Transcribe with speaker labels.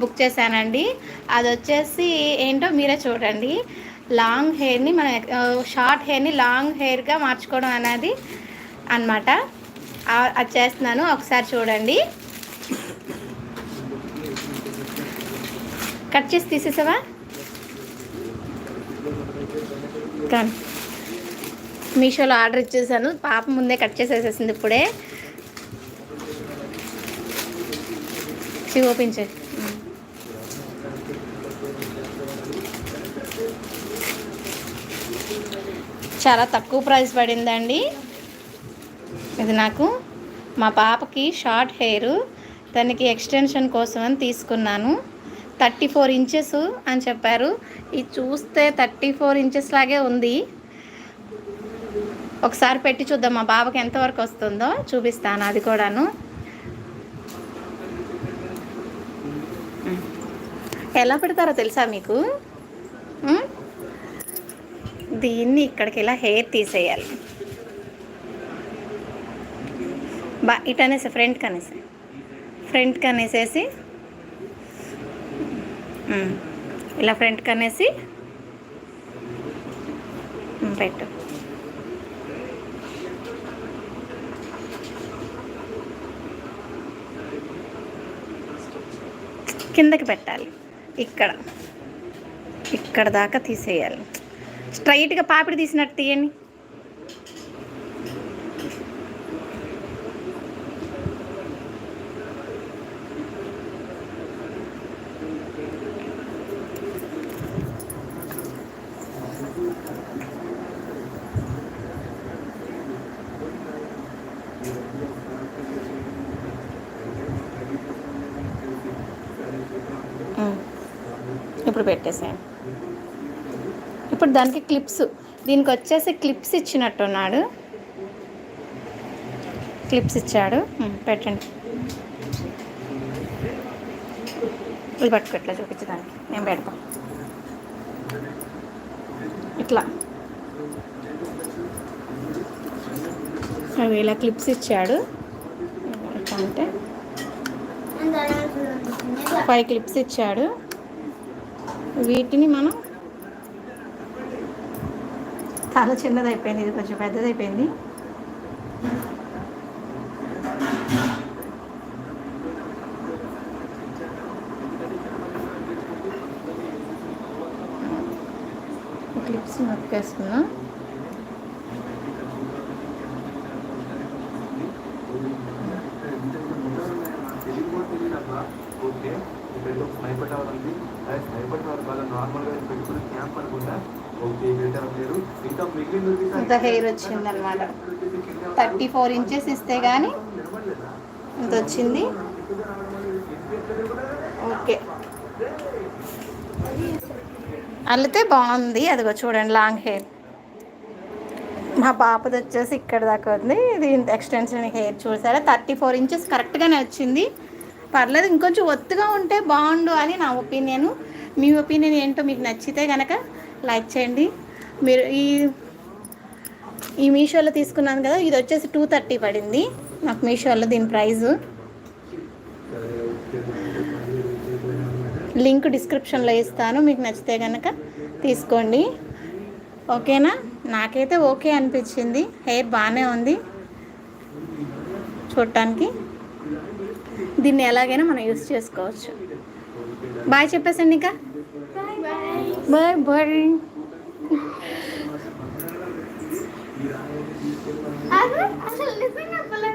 Speaker 1: Book చేశానండి. అది వచ్చేసి ఏంటో మీరే చూడండి. లాంగ్ హెయిర్ని మనం షార్ట్ హెయిర్ని లాంగ్ హెయిర్గా మార్చుకోవడం అనేది అనమాట అది చేస్తున్నాను. ఒకసారి చూడండి. కట్ చేసి తీసేసావా? కానీ మీషోలో ఆర్డర్ ఇచ్చేసాను. పాప ముందే కట్ చేసేసేసింది ఇప్పుడే. చూపించే చాలా తక్కువ ప్రైస్ పడిందండి. ఇది నాకు మా పాపకి షార్ట్ హెయిర్ దానికి ఎక్స్టెన్షన్ కోసం అని తీసుకున్నాను. థర్టీ ఫోర్ ఇంచెస్ అని చెప్పారు. ఇది చూస్తే థర్టీ ఫోర్ ఇంచెస్ లాగే ఉంది. ఒకసారి పెట్టి చూద్దాం మా బాబుకి ఎంతవరకు వస్తుందో. చూపిస్తాను అది కూడాను. ఎలా పెడతారో తెలుసా మీకు? దీన్ని ఇక్కడికి ఇలా హెయిర్ తీసేయాలి. బా ఇటు అనేసి ఫ్రంట్ కనేసి. ఫ్రంట్ కనేసేసి ఇలా ఫ్రంట్ కనేసి పెట్టు. కిందకి పెట్టాలి. ఇక్కడ. ఇక్కడ దాకా తీసేయాలి. స్ట్రైట్గా పాపిడి తీసినట్టు తీయండి. ఇప్పుడు పెట్టేసాను ఇప్పుడు దానికి క్లిప్స్ దీనికి వచ్చేసి క్లిప్స్ ఇచ్చినట్టున్నాడు. క్లిప్స్ ఇచ్చాడు. పెట్టండి. ఇది పట్టుకో ఇట్లా చూపించడానికి నేను పెడతాను ఇట్లా. అవి ఇలా క్లిప్స్ ఇచ్చాడు. అంటే ఫైవ్ క్లిప్స్ ఇచ్చాడు. వీటిని మనం చాలా చిన్నది అయిపోయింది ఇది కొంచెం పెద్దది అయిపోయింది క్లిప్స్ నొక్కేస్తున్నా
Speaker 2: ఓకే ఏదో స్నైపర్ టవర్ ఉంది అది స్నైపర్ టవర్ బాగా నార్మల్గా పెట్టుకుని క్యాంప్ అనుకుంటా. ఓకే పెట్టారు మీరు. ఇంకా మిగిలిన
Speaker 1: ఇంత హెయిర్ వచ్చింది అనమాట థర్టీ ఫోర్ ఇంచెస్ ఇస్తే కానీ ఇంత వచ్చింది. ఓకే. అల్లితే బాగుంది. అదిగో చూడండి లాంగ్ హెయిర్ మా పాపది వచ్చేసి ఇక్కడ దాకా ఉంది. ఇది ఎక్స్టెన్షన్ హెయిర్ చూసారా? థర్టీ ఫోర్ ఇంచెస్ కరెక్ట్గానే వచ్చింది. పర్లేదు ఇంకొంచెం ఒత్తుగా ఉంటే బాగుండు అని నా ఒపీనియన్ మీ ఒపీనియన్ ఏంటో మీకు నచ్చితే కనుక లైక్ చేయండి. మీరు ఈ ఈ మీషోలో తీసుకున్నాను కదా ఇది వచ్చేసి టూ థర్టీ పడింది. నాకు మీషోలో దీని ప్రైజు. లింక్ డిస్క్రిప్షన్లో ఇస్తాను మీకు నచ్చితే కనుక తీసుకోండి. ఓకేనా? నాకైతే ఓకే అనిపించింది. హెయిర్ బాగానే ఉంది. చూడటానికి దీన్ని ఎలాగైనా మనం యూస్ చేసుకోవచ్చు. బాయ్ చెప్పేసండి ఇంకా. Bye bye.
Speaker 3: అసలు